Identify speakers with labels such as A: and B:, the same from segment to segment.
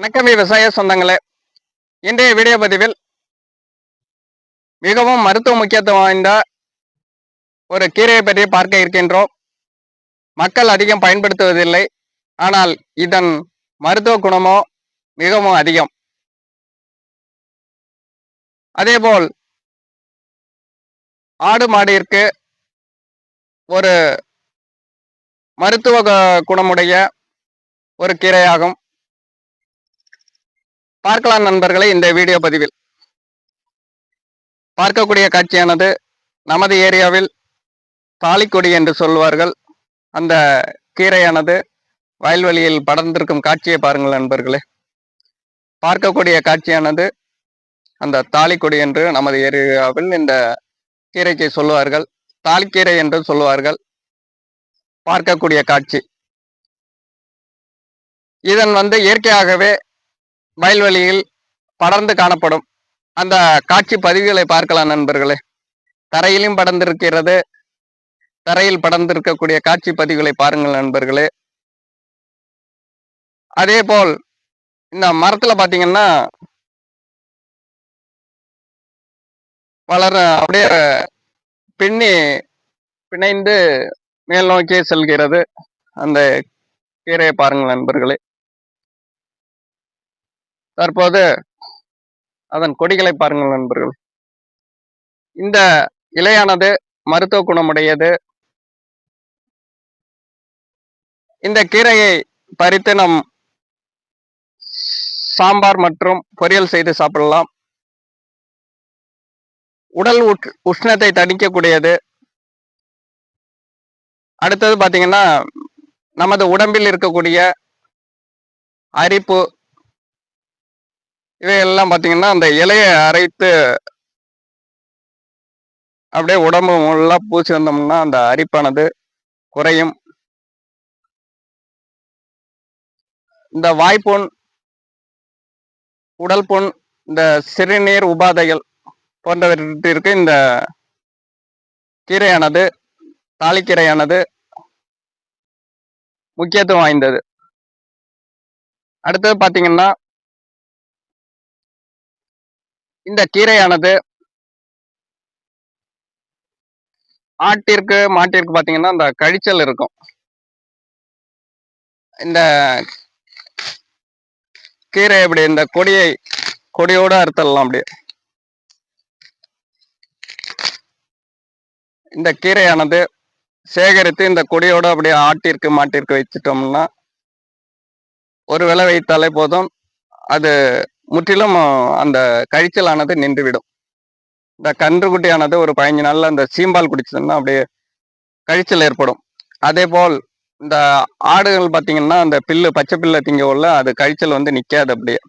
A: வணக்கம் விவசாய சொந்தங்களே. இன்றைய வீடியோ பதிவில் மிகவும் மருத்துவ முக்கியத்துவம் வாய்ந்த ஒரு கீரையை பற்றி பார்க்க இருக்கின்றோம். மக்கள் அதிகம் பயன்படுத்துவதில்லை ஆனால் இதன் மருத்துவ குணமோ மிகவும் அதிகம். அதேபோல் ஆடு மாடிற்கு ஒரு மருத்துவ கு- குணமுடைய ஒரு கீரையாகும். பார்க்கலாம் நண்பர்களே இந்த வீடியோ பதிவில். பார்க்கக்கூடிய காட்சியானது நமது ஏரியாவில் தாலிக்கொடி என்று சொல்வார்கள். அந்த கீரையானது வயல்வெளியில் படர்ந்திருக்கும் காட்சியை பாருங்கள் நண்பர்களே. பார்க்கக்கூடிய காட்சியானது அந்த தாலிக்கொடி என்று நமது ஏரியாவில் இந்த கீரைக்கு சொல்லுவார்கள். தாலிக்கீரை என்று சொல்லுவார்கள். பார்க்கக்கூடிய காட்சி. இதன் வந்து இயற்கையாகவே வயல்வெளியில் படர்ந்து காணப்படும். அந்த காட்சி பதிவுகளை பார்க்கலாம் நண்பர்களே. தரையிலும் படர்ந்திருக்கிறது. தரையில் படர்ந்திருக்கக்கூடிய காட்சி பதிவுகளை பாருங்கள் நண்பர்களே. அதே போல் இந்த மரத்துல பாத்தீங்கன்னா வளர அப்படியே பின்னி பிணைந்து மேல் நோக்கி செல்கிறது. அந்த கீரையை பாருங்கள் நண்பர்களே. தற்போது அதன் கொடிகளை பாருங்கள் நண்பர்கள். இந்த இலையானது மருத்துவ குணமுடையது. இந்த கீரையை பறித்து நம் சாம்பார் மற்றும் பொரியல் செய்து சாப்பிடலாம். உடல் உஷ்ணத்தை தணிக்கக்கூடியது. அடுத்தது பார்த்தீங்கன்னா நமது உடம்பில் இருக்கக்கூடிய அரிப்பு இவையெல்லாம் பார்த்தீங்கன்னா அந்த இலையை அரைத்து அப்படியே உடம்பு முள்ளா பூசி வந்தோம்னா அந்த அரிப்பானது குறையும். இந்த வாய்ப்புண் உடல் புண் இந்த சிறுநீர் உபாதைகள் போன்றவற்றிற்கு இந்த கீரையானது தாலிக்கீரையானது முக்கியத்துவம் வாய்ந்தது. அடுத்தது பார்த்தீங்கன்னா இந்த கீரையானது ஆட்டிற்கு மாட்டிற்கு பார்த்தீங்கன்னா இந்த கழிச்சல் இருக்கும். இந்த கீரை அப்படி இந்த கொடியை கொடியோட அறுத்தரலாம் அப்படியே. இந்த கீரையானது சேகரித்து இந்த கொடியோட அப்படியே ஆட்டிற்கு மாட்டிற்கு வச்சிட்டோம்னா ஒரு வேலை வைத்தாலே போதும். அது முற்றிலும் அந்த கழிச்சலானது நின்றுவிடும். இந்த கன்றுக்குட்டியானது ஒரு பதினஞ்சு நாளில் அந்த சீம்பால் குடிச்சதுன்னா அப்படியே கழிச்சல் ஏற்படும். அதே போல் இந்த ஆடுகள் பார்த்தீங்கன்னா அந்த பில்லு பச்சை பில்லை திங்க உள்ள அது கழிச்சல் வந்து நிற்காது அப்படியே.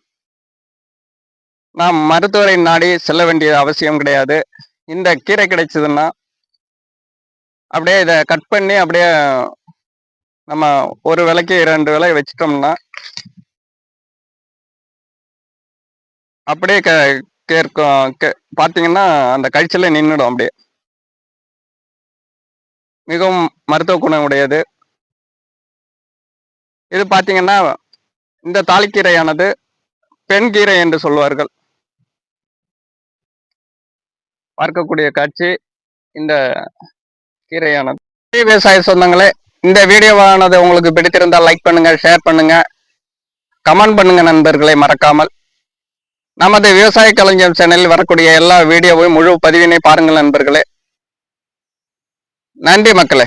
A: நாம் மருத்துவரை நாடி செல்ல வேண்டிய அவசியம் கிடையாது. இந்த கீரை கிடைச்சதுன்னா அப்படியே இதை கட் பண்ணி அப்படியே நம்ம ஒரு விலைக்கு இரண்டு விலை வச்சிட்டோம்னா அப்படியே க கேட்கும் கே பார்த்தீங்கன்னா அந்த கழிச்சல நின்றுடும் அப்படியே. மிகவும் மருத்துவ குணம் உடையது இது பார்த்தீங்கன்னா இந்த தாளிக்கீரையானது பெண் கீரை என்று சொல்வார்கள். பார்க்கக்கூடிய காட்சி இந்த கீரையானது. விவசாய சொந்தங்களே இந்த வீடியோவானது உங்களுக்கு பிடித்திருந்தால் லைக் பண்ணுங்க ஷேர் பண்ணுங்க. கமெண்ட் பண்ணுங்க நண்பர்களை மறக்காமல். நமது விவசாய கலைஞர் சேனலில் வரக்கூடிய எல்லா வீடியோவையும் முழு பதிவினை பாருங்கள் நண்பர்களே. நன்றி மக்களே.